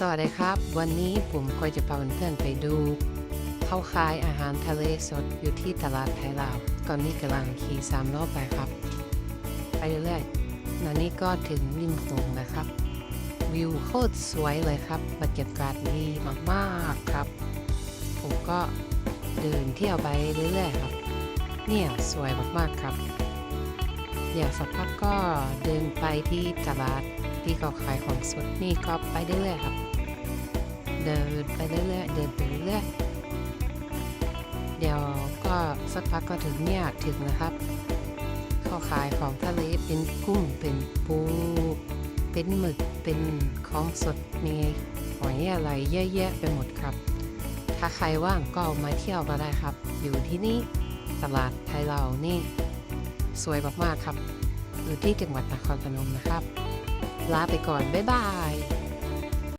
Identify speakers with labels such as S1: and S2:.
S1: สวัสดีครับ วันนี้ผมก็จะพาเพื่อนไปดู เขาขายอาหารทะเลสดอยู่ที่ตลาดไทยลาวตอนนี้กำลังขี่สามล้อไปครับ ไปเรื่อยๆตอนนี้ก็ถึงริมโขงนะครับ วิวโคตรสวยเลยครับบรรยากาศดีมากๆครับ ผมก็เดินเที่ยวไปเรื่อยๆครับ เนี่ยสวยมากๆครับเดี๋ยวสักพักก็เดินไปที่ตลาดที่เขาขายของสดนี่ก็ไปเรื่อยๆครับ เดินไปเรื่อยๆเดินไปเรื่อยๆเดี๋ยวก็สักพักก็ถึงเนี่ยถึงนะครับเขาขายของทะเลเป็นกุ้งเป็นปูเป็นหมึกเป็นของสดมีหอยอะไรเยอะแยะไปหมดครับ ถ้าใครว่างก็มาเที่ยวมาได้ครับ อยู่ที่นี่ตลาดไทยเรานี่สวยมากๆครับ อยู่ที่จังหวัดนครพนมนะครับ ลาไปก่อน บ๊ายบาย